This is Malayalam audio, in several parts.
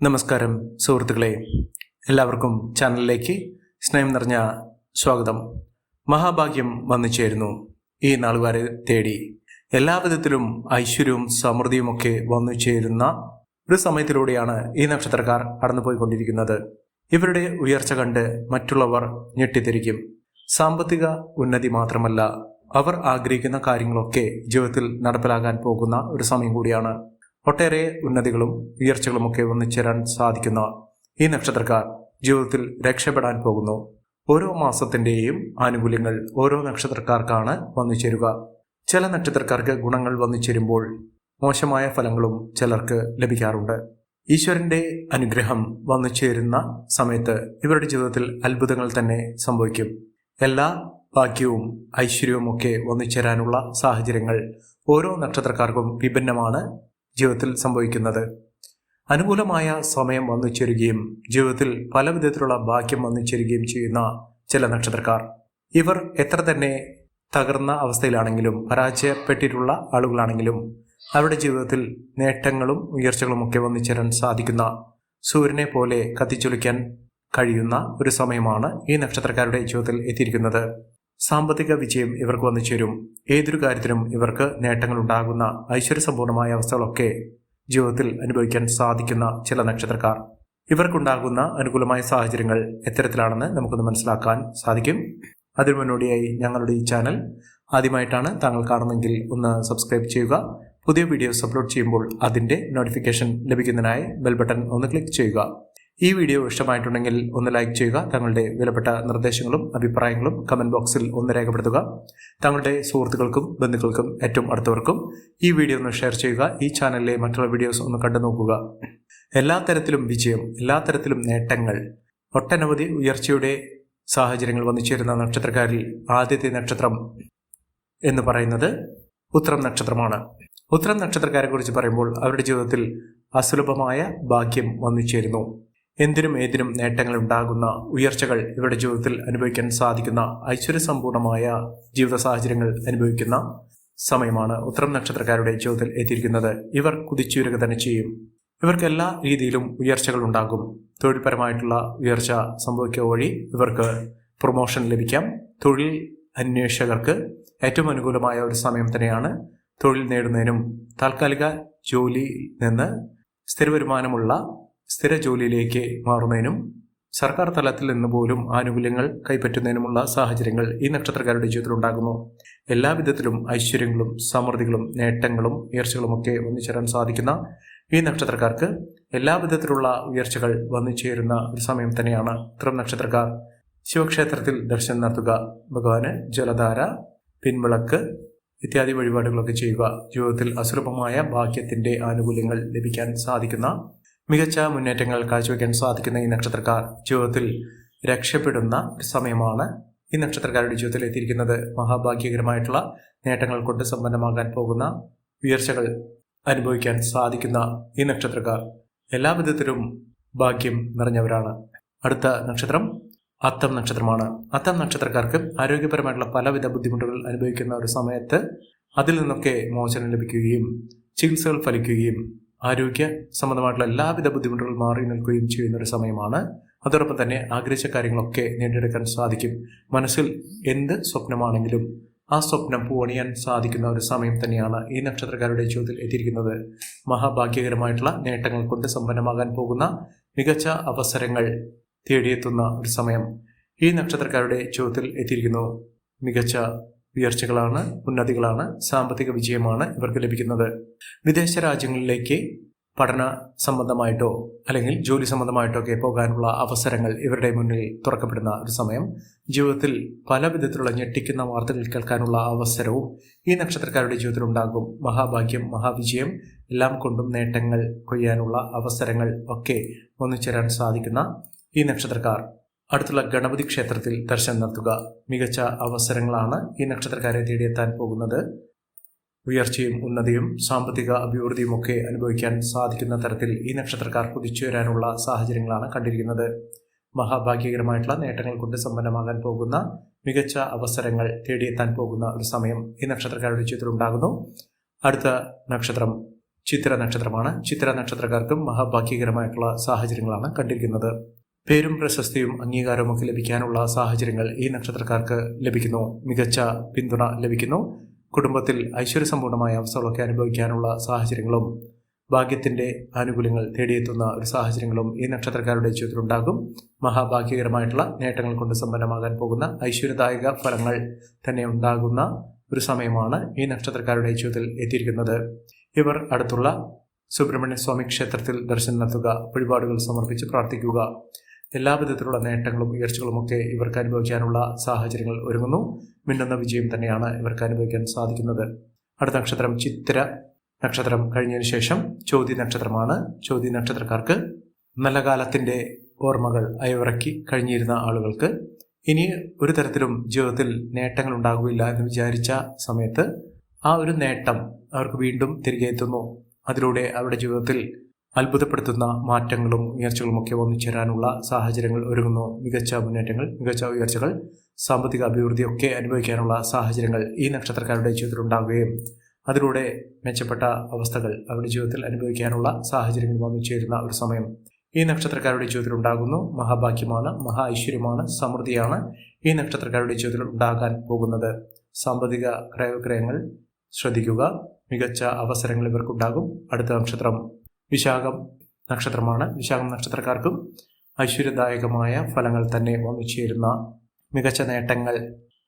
നമസ്കാരം സുഹൃത്തുക്കളെ. എല്ലാവർക്കും ചാനലിലേക്ക് സ്നേഹം നിറഞ്ഞ സ്വാഗതം. മഹാഭാഗ്യം വന്നു ചേരുന്നു. ഈ നാളുകാരെ തേടി എല്ലാവിധത്തിലും ഐശ്വര്യവും സമൃദ്ധിയുമൊക്കെ വന്നു ചേരുന്ന ഒരു സമയത്തിലൂടെയാണ് ഈ നക്ഷത്രക്കാർ കടന്നുപോയിക്കൊണ്ടിരിക്കുന്നത്. ഇവരുടെ ഉയർച്ച കണ്ട് മറ്റുള്ളവർ ഞെട്ടിത്തിരിക്കും. സാമ്പത്തിക ഉന്നതി മാത്രമല്ല അവർ ആഗ്രഹിക്കുന്ന കാര്യങ്ങളൊക്കെ ജീവിതത്തിൽ നടപ്പിലാകാൻ പോകുന്ന ഒരു സമയം കൂടിയാണ് ഒട്ടേറെ ഉന്നതികളും ഉയർച്ചകളുമൊക്കെ ഒന്നിച്ചേരാൻ സാധിക്കുന്ന ഈ നക്ഷത്രക്കാർ ജീവിതത്തിൽ രക്ഷപ്പെടാൻ പോകുന്നു. ഓരോ മാസത്തിന്റെയും ആനുകൂല്യങ്ങൾ ഓരോ നക്ഷത്രക്കാർക്കാണ് വന്നു ചേരുക. ചില നക്ഷത്രക്കാർക്ക് ഗുണങ്ങൾ വന്നു ചേരുമ്പോൾ മോശമായ ഫലങ്ങളും ചിലർക്ക് ലഭിക്കാറുണ്ട്. ഈശ്വരന്റെ അനുഗ്രഹം വന്നു ചേരുന്ന സമയത്ത് ഇവരുടെ ജീവിതത്തിൽ അത്ഭുതങ്ങൾ തന്നെ സംഭവിക്കും. എല്ലാ ഭാഗ്യവും ഐശ്വര്യവും ഒക്കെ വന്നു ചേരാനുള്ള സാഹചര്യങ്ങൾ ഓരോ നക്ഷത്രക്കാർക്കും വിഭിന്നമാണ്. ജീവിതത്തിൽ സംഭവിക്കുന്നത്. അനുകൂലമായ സമയം വന്നു ചേരുകയും ജീവിതത്തിൽ പല വിധത്തിലുള്ള ഭാഗ്യം വന്നു ചേരുകയും ചെയ്യുന്ന ചില നക്ഷത്രക്കാർ. ഇവർ എത്ര തന്നെ തകർന്ന അവസ്ഥയിലാണെങ്കിലും പരാജയപ്പെട്ടിട്ടുള്ള ആളുകളാണെങ്കിലും അവരുടെ ജീവിതത്തിൽ നേട്ടങ്ങളും ഉയർച്ചകളും ഒക്കെ വന്നു ചേരാൻ സാധിക്കുന്ന സൂര്യനെ പോലെ കത്തിച്ചൊലിക്കാൻ കഴിയുന്ന ഒരു സമയമാണ് ഈ നക്ഷത്രക്കാരുടെ ജീവിതത്തിൽ എത്തിയിരിക്കുന്നത്. സാമ്പത്തിക വിജയം ഇവർക്ക് വന്നു ചേരും. ഏതൊരു കാര്യത്തിനും ഇവർക്ക് നേട്ടങ്ങൾ ഉണ്ടാകുന്ന ഐശ്വര്യസമ്പൂർണമായ അവസ്ഥകളൊക്കെ ജീവിതത്തിൽ അനുഭവിക്കാൻ സാധിക്കുന്ന ചില നക്ഷത്രക്കാർ. ഇവർക്കുണ്ടാകുന്ന അനുകൂലമായ സാഹചര്യങ്ങൾ എത്തരത്തിലാണെന്ന് നമുക്കൊന്ന് മനസ്സിലാക്കാൻ സാധിക്കും. അതിനു മുന്നോടിയായി ഞങ്ങളുടെ ഈ ചാനൽ ആദ്യമായിട്ടാണ് താങ്കൾ കാണുന്നതെങ്കിൽ ഒന്ന് സബ്സ്ക്രൈബ് ചെയ്യുക. പുതിയ വീഡിയോസ് അപ്ലോഡ് ചെയ്യുമ്പോൾ അതിന്റെ നോട്ടിഫിക്കേഷൻ ലഭിക്കുന്നതിനായി ബെൽ ബട്ടൺ ഒന്ന് ക്ലിക്ക് ചെയ്യുക. ഈ വീഡിയോ ഇഷ്ടമായിട്ടുണ്ടെങ്കിൽ ഒന്ന് ലൈക്ക് ചെയ്യുക തങ്ങളുടെ വിലപ്പെട്ട നിർദ്ദേശങ്ങളും അഭിപ്രായങ്ങളും കമന്റ് ബോക്സിൽ ഒന്ന് രേഖപ്പെടുത്തുക. തങ്ങളുടെ സുഹൃത്തുക്കൾക്കും ബന്ധുക്കൾക്കും ഏറ്റവും അടുത്തവർക്കും ഈ വീഡിയോ ഒന്ന് ഷെയർ ചെയ്യുക ഈ ചാനലിലെ മറ്റുള്ള വീഡിയോസ് ഒന്ന് കണ്ടു നോക്കുക. എല്ലാ തരത്തിലും വിജയം എല്ലാ തരത്തിലും നേട്ടങ്ങൾ ഒട്ടനവധി ഉയർച്ചയുടെ സാഹചര്യങ്ങൾ വന്നു ചേരുന്ന നക്ഷത്രക്കാരിൽ ആദ്യത്തെ നക്ഷത്രം എന്ന് പറയുന്നത് ഉത്രം നക്ഷത്രമാണ്. ഉത്രം നക്ഷത്രക്കാരെ കുറിച്ച് പറയുമ്പോൾ അവരുടെ ജീവിതത്തിൽ അസുലഭമായ ഭാഗ്യം വന്നു ചേരുന്നു. എന്തിനും ഏതിനും നേട്ടങ്ങൾ ഉണ്ടാകുന്ന ഉയർച്ചകൾ ഇവരുടെ ജീവിതത്തിൽ അനുഭവിക്കാൻ സാധിക്കുന്ന ഐശ്വര്യസമ്പൂർണമായ ജീവിത സാഹചര്യങ്ങൾ അനുഭവിക്കുന്ന സമയമാണ് ഉത്തരം നക്ഷത്രക്കാരുടെ ജീവിതത്തിൽ എത്തിയിരിക്കുന്നത്. ഇവർ കുതിച്ചുയരുക തന്നെ ചെയ്യും. ഇവർക്ക് എല്ലാ രീതിയിലും ഉയർച്ചകൾ ഉണ്ടാകും. തൊഴിൽപരമായിട്ടുള്ള ഉയർച്ച സംഭവിക്കുക വഴി ഇവർക്ക് പ്രൊമോഷൻ ലഭിക്കാം. തൊഴിൽ അന്വേഷകർക്ക് ഏറ്റവും അനുകൂലമായ ഒരു സമയം തന്നെയാണ് തൊഴിൽ നേടുന്നതിനും താൽക്കാലിക ജോലി നിന്ന് സ്ഥിര വരുമാനമുള്ള സ്ഥിര ജോലിയിലേക്ക് മാറുന്നതിനും സർക്കാർ തലത്തിൽ നിന്ന് പോലും ആനുകൂല്യങ്ങൾ കൈപ്പറ്റുന്നതിനുമുള്ള സാഹചര്യങ്ങൾ ഈ നക്ഷത്രക്കാരുടെ ജീവിതത്തിൽ ഉണ്ടാകുന്നു. എല്ലാവിധത്തിലും ഐശ്വര്യങ്ങളും സമൃദ്ധികളും നേട്ടങ്ങളും ഉയർച്ചകളും ഉയർച്ചകളുമൊക്കെ ഒന്നിച്ചേരാൻ സാധിക്കുന്ന ഈ നക്ഷത്രക്കാർക്ക് എല്ലാ വിധത്തിലുള്ള ഉയർച്ചകൾ വന്നു ചേരുന്ന ഒരു സമയം തന്നെയാണ് ഇത്തരം നക്ഷത്രക്കാർ. ശിവക്ഷേത്രത്തിൽ ദർശനം നടത്തുക ഭഗവാന് ജലധാര പിൻവിളക്ക് ഇത്യാദി വഴിപാടുകളൊക്കെ ചെയ്യുക ജീവിതത്തിൽ അസുലഭമായ ഭാഗ്യത്തിന്റെ ആനുകൂല്യങ്ങൾ ലഭിക്കാൻ സാധിക്കുന്ന മികച്ച മുന്നേറ്റങ്ങൾ കാഴ്ചവെക്കാൻ സാധിക്കുന്ന ഈ നക്ഷത്രക്കാർ ജീവിതത്തിൽ രക്ഷപ്പെടുന്ന ഒരു സമയമാണ് ഈ നക്ഷത്രക്കാരുടെ ജീവിതത്തിൽ എത്തിയിരിക്കുന്നത്. മഹാഭാഗ്യകരമായിട്ടുള്ള നേട്ടങ്ങൾ കൊണ്ട് സമ്പന്നമാകാൻ പോകുന്ന ഉയർച്ചകൾ അനുഭവിക്കാൻ സാധിക്കുന്ന ഈ നക്ഷത്രക്കാർ എല്ലാ വിധത്തിലും ഭാഗ്യം നിറഞ്ഞവരാണ്. അടുത്ത നക്ഷത്രം അത്തം നക്ഷത്രമാണ്. അത്തം നക്ഷത്രക്കാർക്ക് ആരോഗ്യപരമായിട്ടുള്ള പലവിധ ബുദ്ധിമുട്ടുകൾ അനുഭവിക്കുന്ന ഒരു സമയത്ത് അതിൽ നിന്നൊക്കെ മോചനം ലഭിക്കുകയും ചികിത്സകൾ ഫലിക്കുകയും ആരോഗ്യ സംബന്ധമായിട്ടുള്ള എല്ലാവിധ ബുദ്ധിമുട്ടുകൾ മാറി നിൽക്കുകയും ചെയ്യുന്ന ഒരു സമയമാണ്. അതോടൊപ്പം തന്നെ ആഗ്രഹിച്ച കാര്യങ്ങളൊക്കെ നേടിയെടുക്കാൻ സാധിക്കും. മനസ്സിൽ എന്ത് സ്വപ്നമാണെങ്കിലും ആ സ്വപ്നം പൂവണിയാൻ സാധിക്കുന്ന ഒരു സമയം തന്നെയാണ് ഈ നക്ഷത്രക്കാരുടെ ജീവിതത്തിൽ എത്തിയിരിക്കുന്നത്. മഹാഭാഗ്യകരമായിട്ടുള്ള നേട്ടങ്ങൾ കൊണ്ട് സമ്പന്നമാകാൻ പോകുന്ന മികച്ച അവസരങ്ങൾ തേടിയെത്തുന്ന ഒരു സമയം ഈ നക്ഷത്രക്കാരുടെ ജീവിതത്തിൽ എത്തിയിരിക്കുന്നു. മികച്ച ഉയർച്ചകളാണ് ഉന്നതികളാണ് സാമ്പത്തിക വിജയമാണ് ഇവർക്ക് ലഭിക്കുന്നത്. വിദേശ രാജ്യങ്ങളിലേക്ക് പഠന സംബന്ധമായിട്ടോ അല്ലെങ്കിൽ ജോലി സംബന്ധമായിട്ടോ ഒക്കെ പോകാനുള്ള അവസരങ്ങൾ ഇവരുടെ മുന്നിൽ തുറക്കപ്പെടുന്ന ഒരു സമയം. ജീവിതത്തിൽ പല വിധത്തിലുള്ള ഞെട്ടിക്കുന്ന വാർത്തകൾ കേൾക്കാനുള്ള അവസരവും ഈ നക്ഷത്രക്കാരുടെ ജീവിതത്തിൽ ഉണ്ടാകും. മഹാഭാഗ്യം മഹാവിജയം എല്ലാം കൊണ്ടും നേട്ടങ്ങൾ കൊയ്യാനുള്ള അവസരങ്ങൾ ഒക്കെ ഒന്നിച്ചേരാൻ സാധിക്കുന്ന ഈ നക്ഷത്രക്കാർ. അടുത്തുള്ള ഗണപതി ക്ഷേത്രത്തിൽ ദർശനം നടത്തുക. മികച്ച അവസരങ്ങളാണ് ഈ നക്ഷത്രക്കാരെ തേടിയെത്താൻ പോകുന്നത്. ഉയർച്ചയും ഉന്നതിയും സാമ്പത്തിക അഭിവൃദ്ധിയും ഒക്കെ അനുഭവിക്കാൻ സാധിക്കുന്ന തരത്തിൽ ഈ നക്ഷത്രക്കാർ കുതിച്ചുയരാനുള്ള സാഹചര്യങ്ങളാണ് കണ്ടിരിക്കുന്നത്. മഹാഭാഗ്യകരമായിട്ടുള്ള നേട്ടങ്ങൾ കൊണ്ട് സമ്പന്നമാകാൻ പോകുന്ന മികച്ച അവസരങ്ങൾ തേടിയെത്താൻ പോകുന്ന ഒരു സമയം ഈ നക്ഷത്രക്കാരുടെ ജീവിതത്തിൽ ഉണ്ടാകുന്നു. അടുത്ത നക്ഷത്രം ചിത്ര നക്ഷത്രമാണ്. ചിത്ര നക്ഷത്രക്കാർക്കും മഹാഭാഗ്യകരമായിട്ടുള്ള സാഹചര്യങ്ങളാണ് കണ്ടിരിക്കുന്നത്. പേരും പ്രശസ്തിയും അംഗീകാരവും ഒക്കെ ലഭിക്കാനുള്ള സാഹചര്യങ്ങൾ ഈ നക്ഷത്രക്കാർക്ക് ലഭിക്കുന്നു. മികച്ച പിന്തുണ ലഭിക്കുന്നു. കുടുംബത്തിൽ ഐശ്വര്യസമ്പൂർണമായ അവസ്ഥകളൊക്കെ അനുഭവിക്കാനുള്ള സാഹചര്യങ്ങളും ഭാഗ്യത്തിന്റെ ആനുകൂല്യങ്ങൾ തേടിയെത്തുന്ന ഒരു സാഹചര്യങ്ങളും ഈ നക്ഷത്രക്കാരുടെ ജീവിതത്തിലുണ്ടാകും. മഹാഭാഗ്യകരമായിട്ടുള്ള നേട്ടങ്ങൾ കൊണ്ട് സമ്പന്നമാകാൻ പോകുന്ന ഐശ്വര്യദായക ഫലങ്ങൾ തന്നെ ഉണ്ടാകുന്ന ഒരു സമയമാണ് ഈ നക്ഷത്രക്കാരുടെ ജീവിതത്തിൽ എത്തിയിരിക്കുന്നത്. ഇവർ അടുത്തുള്ള സുബ്രഹ്മണ്യ സ്വാമി ക്ഷേത്രത്തിൽ ദർശനം നടത്തുക വഴിപാടുകൾ സമർപ്പിച്ച് പ്രാർത്ഥിക്കുക എല്ലാ വിധത്തിലുള്ള നേട്ടങ്ങളും ഉയർച്ചകളുമൊക്കെ ഇവർക്ക് അനുഭവിക്കാനുള്ള സാഹചര്യങ്ങൾ ഒരുങ്ങുന്നു. മിന്നുന്ന വിജയം തന്നെയാണ് ഇവർക്ക് അനുഭവിക്കാൻ സാധിക്കുന്നത്. അടുത്ത നക്ഷത്രം ചിത്ര നക്ഷത്രം കഴിഞ്ഞതിന് ശേഷം ചോതി നക്ഷത്രമാണ്. ചോതി നക്ഷത്രക്കാർക്ക് നല്ല കാലത്തിന്റെ ഓർമ്മകൾ അയവിറക്കി കഴിഞ്ഞിരുന്ന ആളുകൾക്ക് ഇനി ഒരു തരത്തിലും ജീവിതത്തിൽ നേട്ടങ്ങൾ ഉണ്ടാകുകയില്ല എന്ന് വിചാരിച്ച സമയത്ത് ആ ഒരു നേട്ടം അവർക്ക് വീണ്ടും തിരികെ എത്തുന്നു. അതിലൂടെ അവരുടെ ജീവിതത്തിൽ അത്ഭുതപ്പെടുത്തുന്ന മാറ്റങ്ങളും ഉയർച്ചകളും ഒക്കെ ഒന്നിച്ചേരാനുള്ള സാഹചര്യങ്ങൾ ഒരുങ്ങുന്നു. മികച്ച മുന്നേറ്റങ്ങൾ മികച്ച ഉയർച്ചകൾ സാമ്പത്തിക അഭിവൃദ്ധിയൊക്കെ അനുഭവിക്കാനുള്ള സാഹചര്യങ്ങൾ ഈ നക്ഷത്രക്കാരുടെ ജീവിതത്തിൽ ഉണ്ടാകുകയും അതിലൂടെ മെച്ചപ്പെട്ട അവസ്ഥകൾ അവരുടെ ജീവിതത്തിൽ അനുഭവിക്കാനുള്ള സാഹചര്യങ്ങൾ വന്നു ചേരുന്ന ഒരു സമയം ഈ നക്ഷത്രക്കാരുടെ ജീവിതത്തിൽ ഉണ്ടാകുന്നു. മഹാഭാഗ്യമാണ് മഹാ ഐശ്വര്യമാണ് സമൃദ്ധിയാണ് ഈ നക്ഷത്രക്കാരുടെ ജീവിതത്തിൽ ഉണ്ടാകാൻ പോകുന്നത്. സാമ്പത്തിക ക്രയവിക്രയങ്ങൾ ശ്രദ്ധിക്കുക. മികച്ച അവസരങ്ങൾ ഇവർക്കുണ്ടാകും. അടുത്ത നക്ഷത്രം വിശാഖം നക്ഷത്രമാണ്. വിശാഖം നക്ഷത്രക്കാർക്കും ഐശ്വര്യദായകമായ ഫലങ്ങൾ തന്നെ വന്നു ചേരുന്ന മികച്ച നേട്ടങ്ങൾ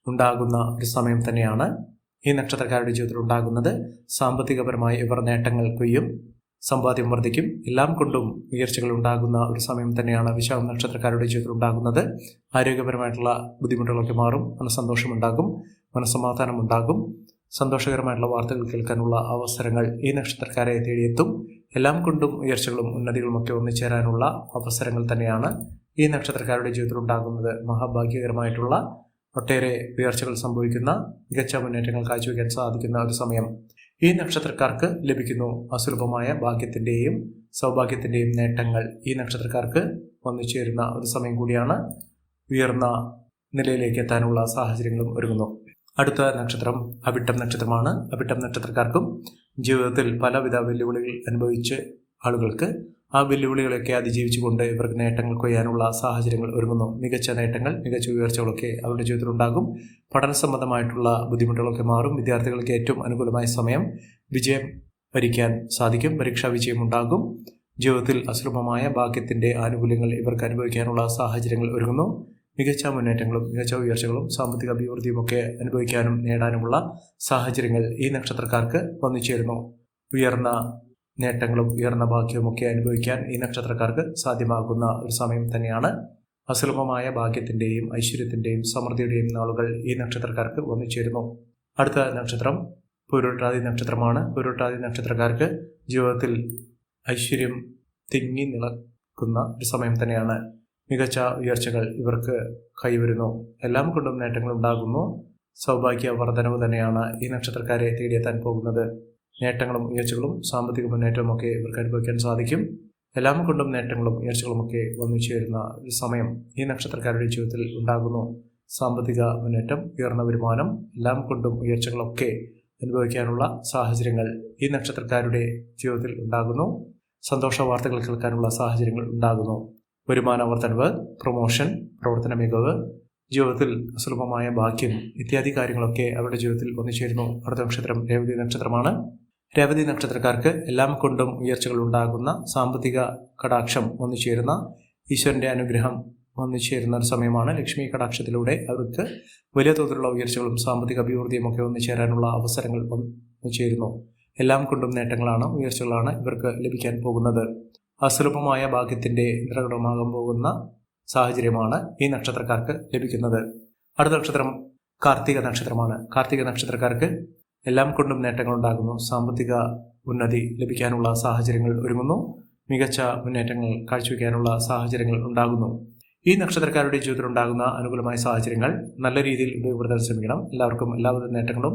ഉണ്ടാകുന്ന ഒരു സമയം തന്നെയാണ് ഈ നക്ഷത്രക്കാരുടെ ജീവിതത്തിൽ ഉണ്ടാകുന്നത്. സാമ്പത്തികപരമായി ഇവർ നേട്ടങ്ങൾ കൊയ്യും സമ്പാദ്യം വർദ്ധിക്കും എല്ലാം കൊണ്ടും ഉയർച്ചകൾ ഉണ്ടാകുന്ന ഒരു സമയം തന്നെയാണ് വിശാഖം നക്ഷത്രക്കാരുടെ ജീവിതത്തിൽ ഉണ്ടാകുന്നത്. ആരോഗ്യപരമായിട്ടുള്ള ബുദ്ധിമുട്ടുകളൊക്കെ മാറും മനസ്സന്തോഷമുണ്ടാകും മനസ്സമാധാനം ഉണ്ടാകും സന്തോഷകരമായിട്ടുള്ള വാർത്തകൾ കേൾക്കാനുള്ള അവസരങ്ങൾ ഈ നക്ഷത്രക്കാരെ തേടിയെത്തും. എല്ലാം കൊണ്ടും ഉയർച്ചകളും ഉന്നതികളും ഒക്കെ ഒന്നിച്ചേരാനുള്ള അവസരങ്ങൾ തന്നെയാണ് ഈ നക്ഷത്രക്കാരുടെ ജീവിതത്തിൽ ഉണ്ടാകുന്നത് മഹാഭാഗ്യകരമായിട്ടുള്ള ഒട്ടേറെ ഉയർച്ചകൾ സംഭവിക്കുന്ന മികച്ച മുന്നേറ്റങ്ങൾ കാഴ്ചവെക്കാൻ സാധിക്കുന്ന ഒരു സമയം ഈ നക്ഷത്രക്കാർക്ക് ലഭിക്കുന്നു. അസുലഭമായ ഭാഗ്യത്തിന്റെയും സൗഭാഗ്യത്തിന്റെയും നേട്ടങ്ങൾ ഈ നക്ഷത്രക്കാർക്ക് വന്നു ചേരുന്ന ഒരു സമയം കൂടിയാണ് ഉയർന്ന നിലയിലേക്ക് എത്താനുള്ള സാഹചര്യങ്ങളും ഒരുങ്ങുന്നു. അടുത്ത നക്ഷത്രം അവിട്ടം നക്ഷത്രമാണ്. അവിട്ടം നക്ഷത്രക്കാർക്കും ജീവിതത്തിൽ പലവിധ വെല്ലുവിളികൾ അനുഭവിച്ച് ആളുകൾക്ക് ആ വെല്ലുവിളികളൊക്കെ അതിജീവിച്ചുകൊണ്ട് ഇവർക്ക് നേട്ടങ്ങൾ കൊയ്യാനുള്ള സാഹചര്യങ്ങൾ ഒരുങ്ങുന്നു. മികച്ച നേട്ടങ്ങൾ മികച്ച ഉയർച്ചകളൊക്കെ അവരുടെ ജീവിതത്തിൽ ഉണ്ടാകും. പഠന സംബന്ധമായിട്ടുള്ള ബുദ്ധിമുട്ടുകളൊക്കെ മാറും. വിദ്യാർത്ഥികൾക്ക് ഏറ്റവും അനുകൂലമായ സമയം വിജയം ഭരിക്കാൻ സാധിക്കും. പരീക്ഷാ വിജയം ഉണ്ടാകും. ജീവിതത്തിൽ അസുലഭമായ ഭാഗ്യത്തിന്റെ ആനുകൂല്യങ്ങൾ ഇവർക്ക് അനുഭവിക്കാനുള്ള സാഹചര്യങ്ങൾ ഒരുങ്ങുന്നു. മികച്ച മുന്നേറ്റങ്ങളും മികച്ച ഉയർച്ചകളും സാമ്പത്തിക അഭിവൃദ്ധിയും ഒക്കെ അനുഭവിക്കാനും നേടാനുമുള്ള സാഹചര്യങ്ങൾ ഈ നക്ഷത്രക്കാർക്ക് വന്നു ചേരുന്നു. ഉയർന്ന നേട്ടങ്ങളും ഉയർന്ന ഭാഗ്യവും ഒക്കെ അനുഭവിക്കാൻ ഈ നക്ഷത്രക്കാർക്ക് സാധ്യമാകുന്ന ഒരു സമയം തന്നെയാണ് അസുലഭമായ ഭാഗ്യത്തിന്റെയും ഐശ്വര്യത്തിന്റെയും സമൃദ്ധിയുടെയും നാളുകൾ ഈ നക്ഷത്രക്കാർക്ക് വന്നു ചേരുന്നു. അടുത്ത നക്ഷത്രം പൂരുട്ടാതി നക്ഷത്രമാണ്. പൂരുട്ടാതി നക്ഷത്രക്കാർക്ക് ജീവിതത്തിൽ ഐശ്വര്യം തിങ്ങി നിളക്കുന്ന ഒരു സമയം തന്നെയാണ്. മികച്ച ഉയർച്ചകൾ ഇവർക്ക് കൈവരുന്നു. എല്ലാം കൊണ്ടും നേട്ടങ്ങൾ ഉണ്ടാകുന്നു. സൗഭാഗ്യ വർധനവ് തന്നെയാണ് ഈ നക്ഷത്രക്കാരെ തേടിയെത്താൻ പോകുന്നത്. നേട്ടങ്ങളും ഉയർച്ചകളും സാമ്പത്തിക മുന്നേറ്റവും ഒക്കെ ഇവർക്ക് അനുഭവിക്കാൻ സാധിക്കും. എല്ലാം കൊണ്ടും നേട്ടങ്ങളും ഉയർച്ചകളുമൊക്കെ വന്നു ചേരുന്ന ഒരു സമയം ഈ നക്ഷത്രക്കാരുടെ ജീവിതത്തിൽ ഉണ്ടാകുന്നു. സാമ്പത്തിക മുന്നേറ്റം ഉയർന്ന വരുമാനം എല്ലാം കൊണ്ടും ഉയർച്ചകളൊക്കെ അനുഭവിക്കാനുള്ള സാഹചര്യങ്ങൾ ഈ നക്ഷത്രക്കാരുടെ ജീവിതത്തിൽ ഉണ്ടാകുന്നു. സന്തോഷ വാർത്തകൾ കേൾക്കാനുള്ള സാഹചര്യങ്ങൾ ഉണ്ടാകുന്നു. വരുമാന വർധനവ് പ്രൊമോഷൻ പ്രവർത്തന മികവ് ജീവിതത്തിൽ സുലഭമായ ഭാഗ്യം ഇത്യാദി കാര്യങ്ങളൊക്കെ അവരുടെ ജീവിതത്തിൽ ഒന്നിച്ചേരുന്നു. അടുത്ത നക്ഷത്രം രേവതി നക്ഷത്രമാണ്. രേവതി നക്ഷത്രക്കാർക്ക് എല്ലാം കൊണ്ടും ഉയർച്ചകൾ ഉണ്ടാകുന്ന സാമ്പത്തിക കടാക്ഷം ഒന്നിച്ചേരുന്ന ഈശ്വരന്റെ അനുഗ്രഹം ഒന്നിച്ചേരുന്ന ഒരു സമയമാണ്. ലക്ഷ്മി കടാക്ഷത്തിലൂടെ അവർക്ക് വലിയ തോതിലുള്ള ഉയർച്ചകളും സാമ്പത്തിക അഭിവൃദ്ധിയും ഒക്കെ ഒന്നിച്ചേരാനുള്ള അവസരങ്ങൾ ഒന്നിച്ചേരുന്നു. എല്ലാം കൊണ്ടും നേട്ടങ്ങളാണ് ഉയർച്ചകളാണ് ഇവർക്ക് ലഭിക്കാൻ പോകുന്നത്. അസുലഭമായ ഭാഗ്യത്തിന്റെ പ്രകടമാകാൻ പോകുന്ന സാഹചര്യമാണ് ഈ നക്ഷത്രക്കാർക്ക് ലഭിക്കുന്നത്. അടുത്ത നക്ഷത്രം കാർത്തിക നക്ഷത്രമാണ്. കാർത്തിക നക്ഷത്രക്കാർക്ക് എല്ലാം കൊണ്ടും നേട്ടങ്ങൾ ഉണ്ടാകുന്നു. സാമ്പത്തിക ഉന്നതി ലഭിക്കാനുള്ള സാഹചര്യങ്ങൾ ഒരുങ്ങുന്നു. മികച്ച മുന്നേറ്റങ്ങൾ കാഴ്ചവെക്കാനുള്ള സാഹചര്യങ്ങൾ ഉണ്ടാകുന്നു. ഈ നക്ഷത്രക്കാരുടെ ജീവിതത്തിൽ ഉണ്ടാകുന്ന അനുകൂലമായ സാഹചര്യങ്ങൾ നല്ല രീതിയിൽ ഉപയോഗപ്പെടുത്താൻ ശ്രമിക്കണം. എല്ലാവർക്കും എല്ലാവിധ നേട്ടങ്ങളും